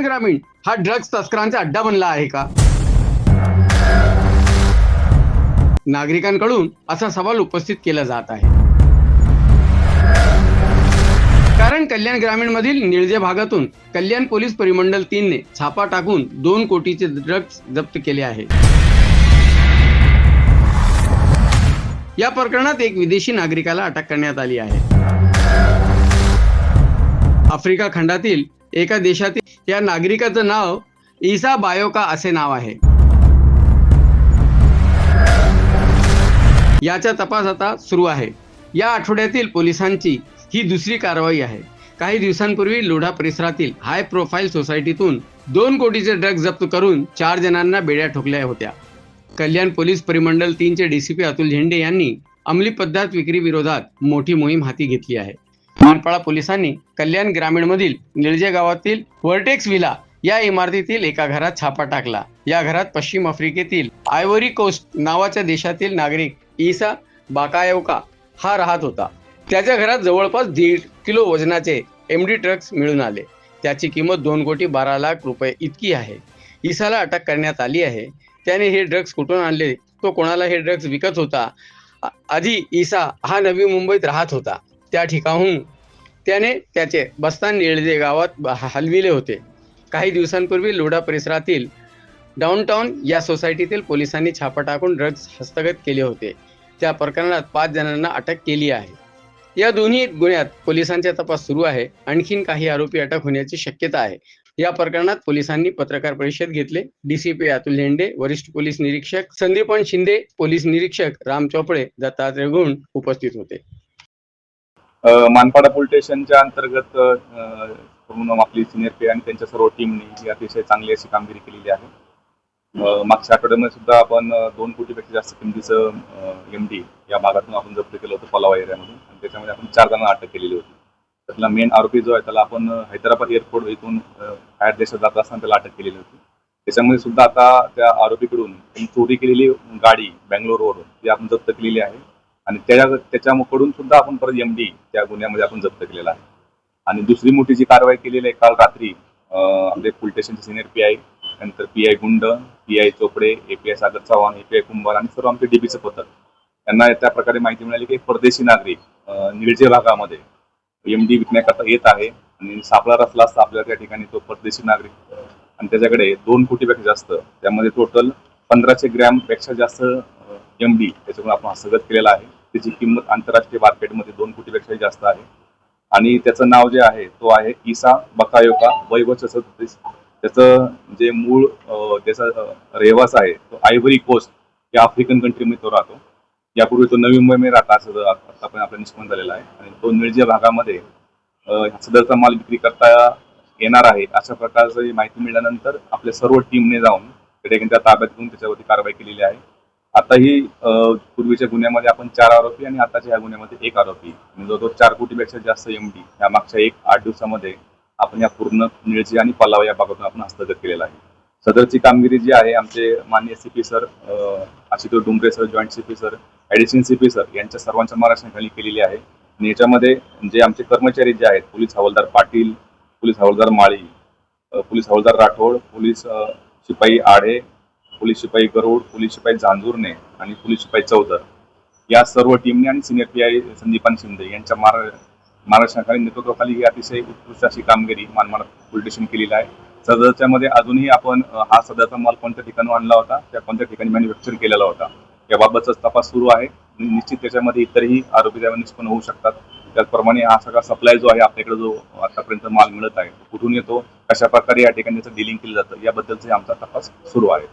कल्याण ग्रामीण हा ड्रग्ज तस्करांचा अड्डा बनला आहे का? नागरिकांकडून असा सवाल उपस्थित केला जात आहे. कारण कल्याण ग्रामीण मधील निळजे भागातून कल्याण पोलीस परिमंडल तीनने छापा टाकून दोन कोटीचे ड्रग्ज जप्त केले आहे. या प्रकरणात एक विदेशी नागरिकाला अटक करण्यात आली आहे. आफ्रिका खंडातील एका देशातील या नागरिकाचं नाव इसा बायोका असे नाव आहे. याचा तपास आता सुरू आहे. या आठवड्यातील पोलिसांची ही दुसरी कारवाई आहे. काही दिवसांपूर्वी लोढा परिसरातील हाय प्रोफाईल सोसायटीतून दोन कोटीचे ड्रग जप्त करून चार जणांना बेड्या ठोकल्या होत्या. कल्याण पोलीस परिमंडल तीनचे डीसीपी अतुल झेंडे यांनी अंमली पदार्थ विक्री विरोधात मोठी मोहीम हाती घेतली आहे. मानपाडा पोलिसांनी कल्याण ग्रामीणमधील निळजे गावातील वर्टेक्स विला या इमारतीतील एका घरात छापा टाकला. या घरात पश्चिम आफ्रिकेतील आयव्हरी कोस्ट नावाच्या देशातील नागरिक ईसा बाकायोका हा राहत होता. त्याच्या घरात जवळपास दीड किलो वजनाचे एम डी ट्रक्स मिळून आले. त्याची किंमत दोन कोटी बारा लाख रुपये इतकी आहे. ईसाला अटक करण्यात आली आहे. त्याने हे ड्रग्ज कुठून आणले? तो कोणाला हे ड्रग्ज विकत होता? आधी ईसा हा नवी मुंबईत राहत होता. त्या ठिकाणहून त्याने त्याचे बस्तान निळजे गावात हलविले होते. काही दिवसांपूर्वी लोढा परिसरातील डाऊनटाऊन या सोसायटीतील पोलिसांनी छापा टाकून ड्रग्ज हस्तगत केले होते. त्या प्रकरणात पाच जणांना अटक केली आहे. या दोन्ही गुन्ह्यात पोलिसांचा तपास सुरू आहे. आणखीन काही आरोपी अटक होण्याची शक्यता आहे. या प्रकरणात पोलिसांनी पत्रकार परिषद घेतले. डीसीपी अतुल झेंडे वरिष्ठ पोलीस निरीक्षक संदीपन शिंदे पोलीस निरीक्षक राम चोपडे दत्तात्रय गुण उपस्थित होते. मानपाडा पोलीस स्टेशनच्या अंतर्गत पूर्ण आपली सिनियर पे आणि त्यांच्या सर्व टीमने ही अतिशय चांगली अशी कामगिरी केलेली आहे. मागच्या आठवड्यामध्ये सुद्धा आपण दोन कोटीपेक्षा जास्त किमतीचं एम डी या भागातून आपण जप्त केलं होतं पलावा एरियामधून. आणि त्याच्यामध्ये आपण चार जणांना अटक केलेली होती. त्यातला मेन आरोपी जो आहे त्याला आपण हैदराबाद एअरपोर्ट इथून बाहेर देशात जात असताना त्याला अटक केलेली होती. त्याच्यामध्ये सुद्धा आता त्या आरोपीकडून चोरी केलेली गाडी बँगलोरवरून ती आपण जप्त केलेली आहे. आणि त्याच्या त्याच्याकडून सुद्धा आपण परत एम डी त्या गुन्ह्यामध्ये आपण जप्त केलेला आहे. आणि दुसरी मोठी जी कारवाई केलेली आहे काल रात्री आपले पोलीस स्टेशनचे सिनियर पी आय नंतर P I Gund P I Chopde A P I Sagar Chavan A P I Kumbhar आणि सर्व आमचे डीबीचं पथक त्यांना त्या प्रकारे माहिती मिळाली की परदेशी नागरिक निळजे भागामध्ये एम डी विकण्याकरता येत आहे आणि सापळा रचला असता आपल्या त्या ठिकाणी तो परदेशी नागरिक आणि त्याच्याकडे दोन कोटीपेक्षा जास्त त्यामध्ये टोटल पंधराशे ग्रॅमपेक्षा जास्त एम डी त्याच्याकडून आपण हस्तगत केलेला आहे. त्याची किंमत आंतरराष्ट्रीय मार्केटमध्ये दोन कोटीपेक्षाही जास्त आहे. आणि त्याचं नाव जे आहे तो आहे इसा बकायोका वय वर्ष त्याचं जे मूळ त्याचा रहिवास आहे तो आयव्हरी कोस्ट या आफ्रिकन कंट्रीमध्ये तो राहतो. यापूर्वी तो नवी मुंबईमध्ये राहता असं आपण आपल्या निष्पन्न झालेला आहे. आणि तो निळज्या भागामध्ये सदरचा माल विक्री करता येणार आहे अशा प्रकारची माहिती मिळाल्यानंतर आपल्या सर्व टीमने जाऊन त्या ताब्यात घेऊन त्याच्यावरती कारवाई केलेली आहे. आताही पूर्वीच्या गुन्ह्यामध्ये आपण चार आरोपी आणि आताच्या ह्या गुन्ह्यामध्ये एक आरोपी. म्हणजे जवळजवळ चार कोटीपेक्षा जास्त एमडी या मागच्या एक आठ दिवसामध्ये आपण या पूर्ण निळजी आणि पलावा या भागातून आपण हस्तगत केलेला आहे. सदरची कामगिरी जी आहे आमचे मान्य C P sir Ashutosh Dumbre sir joint C P sir additional C P sir यांच्या सर्वांच्या मार्गदर्शनाखाली केलेली आहे. आणि याच्यामध्ये जे आमचे कर्मचारी जे आहेत पोलीस हवालदार पाटील पोलीस हवालदार माळी पोलीस हवालदार राठोड पोलीस शिपाई आढे पोलीस शिपाई गरुड पोलीस शिपाई झांजुर्णे आणि पोलीस शिपाई चौधर. या सर्व टीमने आणि senior P I Sandipan Shinde यांच्या मार मार्गदर्शनाखाली नेतृत्वाखाली ही अतिशय उत्कृष्ट अशी कामगिरी मानमाड पोलीस स्टेशन केलेली आहे. सदरच्या मध्ये अजूनही आपण हा सदरचा माल कोणत्या ठिकाणी आणला होता त्या कोणत्या ठिकाणी मॅन्युफॅक्चर केलेला होता याबाबतचा तपास सुरू आहे. आणि निश्चित त्याच्यामध्ये इतरही आरोपी त्यावर निष्पन्न होऊ शकतात. त्याचप्रमाणे हा सगळा सप्लाय जो आहे आपल्याकडे जो आतापर्यंत माल मिळत आहे कुठून येतो कशा प्रकारे या ठिकाणी त्याचं डिलिंग केलं जातं याबद्दलचा आमचा तपास सुरू आहे.